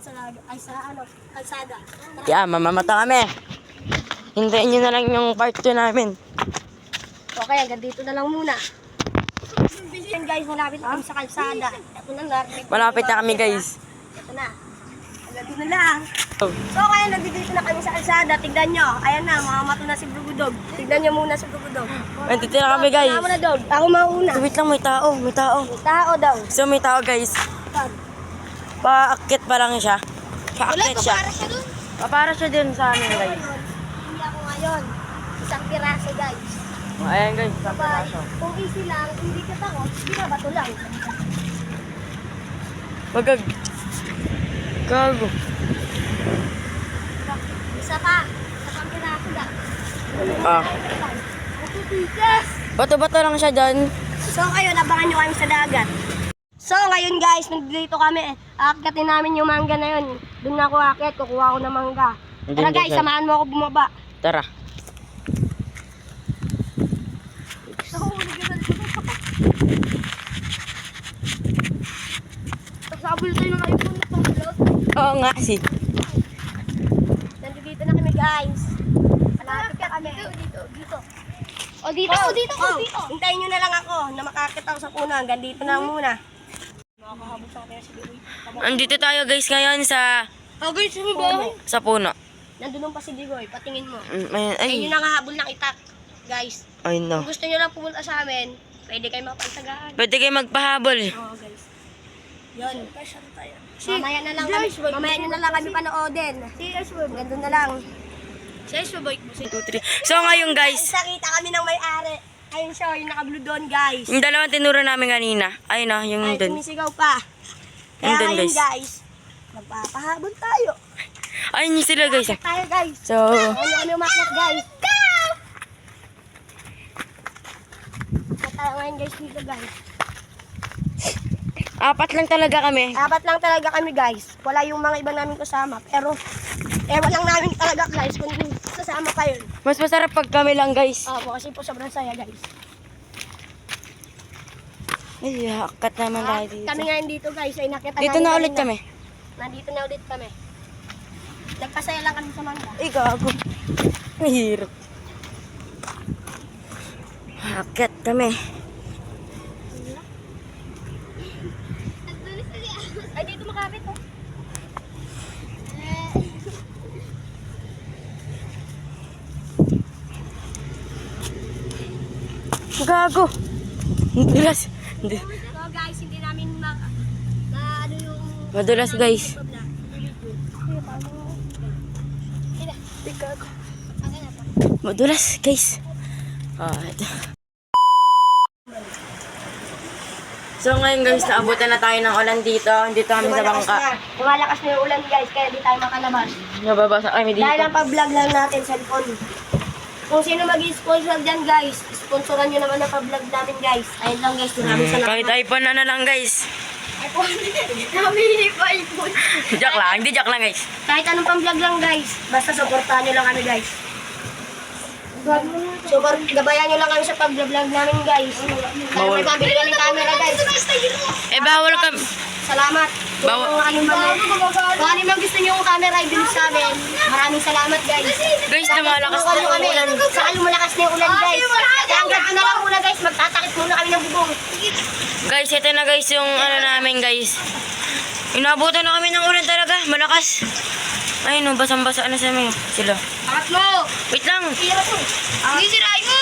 sa, ay sa ano, kalsada. Yeah, mamamata kami. Hintayin nyo na lang yung part 2 namin. Okay, hanggang dito na lang muna. Yan guys, malapit na kami sa kalsada. Ito na ko Malapit na kami mga- guys. Ito na. Hanggang dito na lang. Oh. So kaya nandito na kami sa kalsada. Tignan nyo. Ayan na, mamato na si Brugudog. Tignan nyo muna si Brugudog. Nandito na kami guys. Ako na dog. Ako mauna. Wait lang, may tao, may tao. May tao daw. So may tao guys. Paakit pa lang siya. Paakit siya. siya dun. Papara siya din sa amin guys. Hindi ako ngayon. Isang piraso guys. Oh, ayan guys, Bye. paparaso. Kung easy lang, hindi ka takot, binabato lang. Wagag. Gago. Isa pa. Isa pang piraso lang. Ah. Bato-bato lang siya dyan. So ngayon, abangan nyo kami sa dagat. So ngayon guys, nandito kami. Aakyatin namin yung mangga na yun. Doon ako aakyat, kukuha ko ng mangga. Hindi, Tara guys, samahan mo ako bumaba. Tara. Pagsabol tayo ng iPhone na pangulot. Oo nga si. Nandito na kami guys. Malapit na kami. Dito, dito. O dito, o dito, o dito. Hintayin nyo na lang ako na makakit ako sa puno. Hanggang dito na muna. Makakahabot sa akin si Bibi. Andito tayo guys ngayon sa Oh guys, ano ba? sa puno. Nandun pa si Digoy, patingin mo. Mm, Ayun, ay. Ayun yung nangahabol ng itak. Guys, Ay no. kung gusto nyo lang pumunta sa amin, pwede kayo mapagsagaan. Pwede kayo magpahabol. Oo, guys. Yun. Mamaya na lang kami, mamaya nyo na lang kami panoodin. Gandun na lang. Two, three. So ngayon guys, Sakita kami ng may-ari. Ayun siya, yung naka-blue doon, guys. yung dalawang tinuro namin kanina. Ayun na, yung Ay, dun. sumisigaw pa. Kaya Yung dun, ngayon, guys. guys, magpapahabol tayo. Ayun yung sila guys. Umakyat tayo, guys. So, Ano kami umakyat, guys. Umakyat tayo ngayon, guys, dito, guys. apat lang talaga kami. Apat lang talaga kami, guys. Wala yung mga iba namin kasama. Pero, ewan lang namin talaga, guys, kung sasama kayo. Mas masarap pag kami lang guys. Opo, kasi po sobrang saya, guys. Ay, hakat naman tayo dito. Kami ngayon dito, guys, ay nakita Dito na ulit kami. Nandito na ulit kami. Nagpasaya lang kami sa mangga. Ay, gago. Mahirap. Hakat kami. Ay, dito makapit, oh. Gago. Madulas. Hindi. So, guys, hindi namin ma... na ano yung... Madulas guys. Madulas guys. Ah, ito. So ngayon guys, naabutan na tayo ng ulan dito. Dito kami sa Lumalakas bangka. na. Lumalakas na yung ulan, guys, kaya di tayo makalabas. Nababasa kami dito. Dahil ang pa-vlog lang natin, cellphone. Kung sino mag-sponsor dyan, guys, sponsoran nyo naman ang pa-vlog namin, guys. Ayun lang, guys. Maraming Hmm, salamat. kahit iPhone na na lang guys. iPhone. Namili pa iPhone. joke lang, hindi joke lang guys. Kahit anong pang-vlog lang, guys. Basta supportahan nyo lang kami, guys. Support, gabayan nyo lang kami sa pag-vlog namin, guys. Para may pambili kami camera, guys. Eh bawal kami. Salamat. Kung Bawa- ano man, kung ano man gusto nyo yung camera, ibilis sa amin. Maraming salamat, guys. Guys, lumalakas Saka na yung ulan. Saka lumalakas na yung ulan, Guys, ito na guys yung ano namin guys. Inabutan na kami ng ulan talaga, malakas. Ay no, basang-basa na sa amin. Sila. Angat mo! Wait lang. Sige, sirain mo!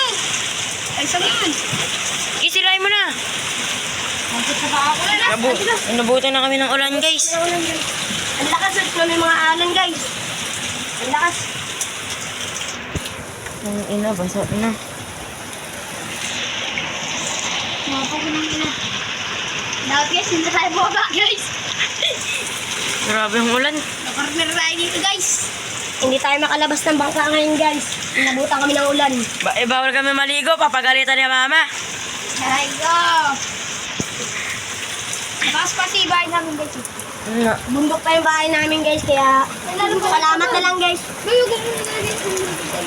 Ay, saan yun? Isirain mo na. Nabu inabutan na kami ng ulan guys. Ang lakas at may mga alon, guys. Ang lakas. Ang ina, basa na. Mga pag ng ina. Dapat guys, hindi tayo baba, guys. Grabe ang ulan. Nakarner tayo dito, guys. Hindi tayo makalabas ng bangka ngayon, guys. Inabutan kami ng ulan. Ba eh, bawal kami maligo, papagalitan ni mama. Aray go! Taas pa si bahay namin guys. Nga. Bundok pa yung bahay namin guys, kaya salamat na lang guys.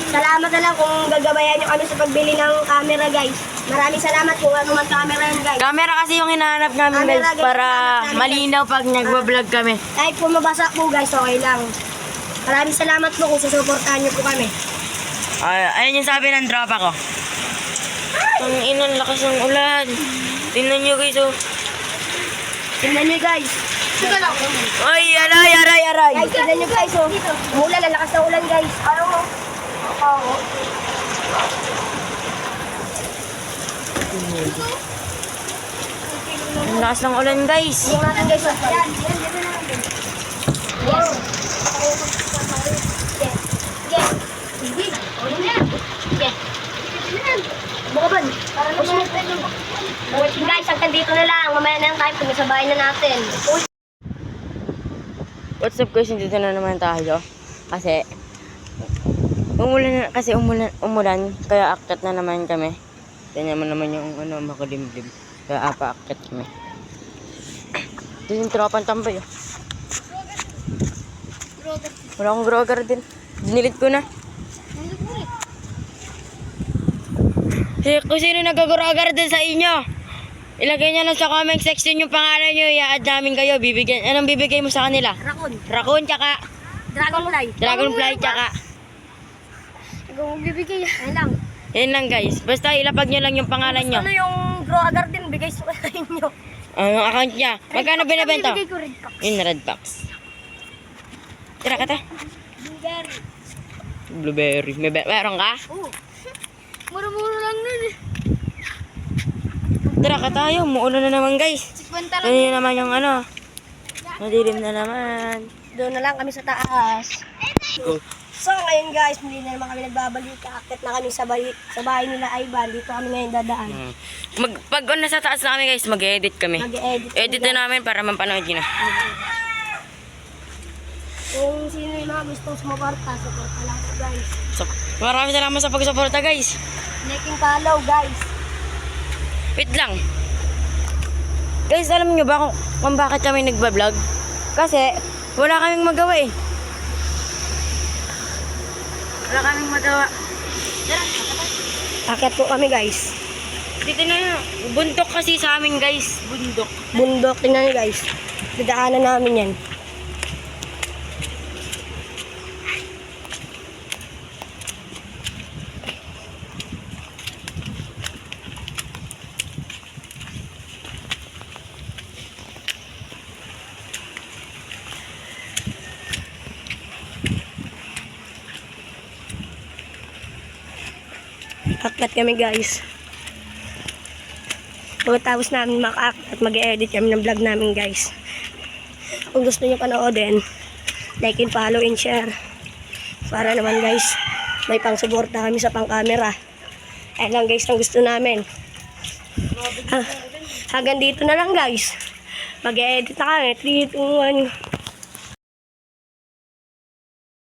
Salamat na lang kung gagabayan nyo kami sa pagbili ng camera guys. Maraming salamat kung ano man camera yan guys. Camera kasi yung hinahanap namin Camera, guys guys, para namin, malinaw pag nagbablog kami. Kahit po mabasa po guys, okay lang. Maraming salamat po kung susuportahan nyo po kami. Ay, ayun yung sabi ng tropa ko. Ang inang lakas ng ulan. Tingnan nyo guys oh. Tingnan nyo guys. Ay, aray, aray, aray. Guys, tingnan nyo guys oh. Umulan, ang lakas ng ulan guys. Ano mo? Oo. Ang lakas ng ulan guys. Tingnan natin guys. oh. Yan, yan, yan na natin. Yes. Yes. Ano na? Bukaban. Guys, hanggang dito na lang. Mamaya na lang tayo. Pumisabayan na natin. Uy. What's up guys, dito na naman tayo. Kasi, umulan na, kasi umulan, umulan, kaya akyat na naman kami. Tingnan mo naman yung ano, makulimlim. Kaya apa kami. Ito yung tropang tambay oh. Wala akong grower din. Dinilit ko na. Si, kung sino nag-grower din sa inyo, ilagay niya lang sa comment section yung pangalan nyo, i-add namin kayo. Bibigyan, anong bibigay mo sa kanila? Rakon. Raccoon tsaka Dragonfly. Dragonfly tsaka Ikaw bibigay. Ayun lang. Yan lang guys. Basta ilapag nyo lang yung pangalan nyo. Ano yung grow garden? Bigay sa inyo. Ang account niya. Magkano binibenta? Bibigay ko red box. Yun, red box. Tira ka ta. Blueberry. Blueberry. May meron ka? Oo. Mura-mura lang nun eh. Tira ka tayo. Muulan na naman guys. 50 Ano yun naman yung ano. Madilim na naman. Doon na lang kami sa taas. So ngayon guys, hindi na naman kami nagbabalik. Kakit na kami sa bahay, sa bahay nila Ivan. Dito kami ngayon dadaan. Mm. Mag, pag on nasa taas na kami guys, mag-edit kami. Mag-edit. Edit na namin para mapanood nyo na. Kung sino yung mga gustong sumuporta, suporta lang guys. So, maraming salamat sa pagsuporta guys. Making follow guys. Wait lang. Guys, alam nyo ba kung, kung bakit kami nagbablog? Kasi, wala kaming magawa eh. Wala kaming magawa. Akit po kami guys. Dito na yun. Bundok kasi sa amin guys. Bundok. Bundok, tingnan nyo guys. Dadaanan namin yan. Aklat kami guys. Pagkatapos namin maka-act at mag-edit kami ng vlog namin guys. Kung gusto niyo panoodin, like and follow and share. Para naman guys, may pang suporta kami sa pang camera. Ayan lang guys ang gusto namin. Ah, hanggang dito na lang guys. Mag-edit na kami. 3, 2, 1.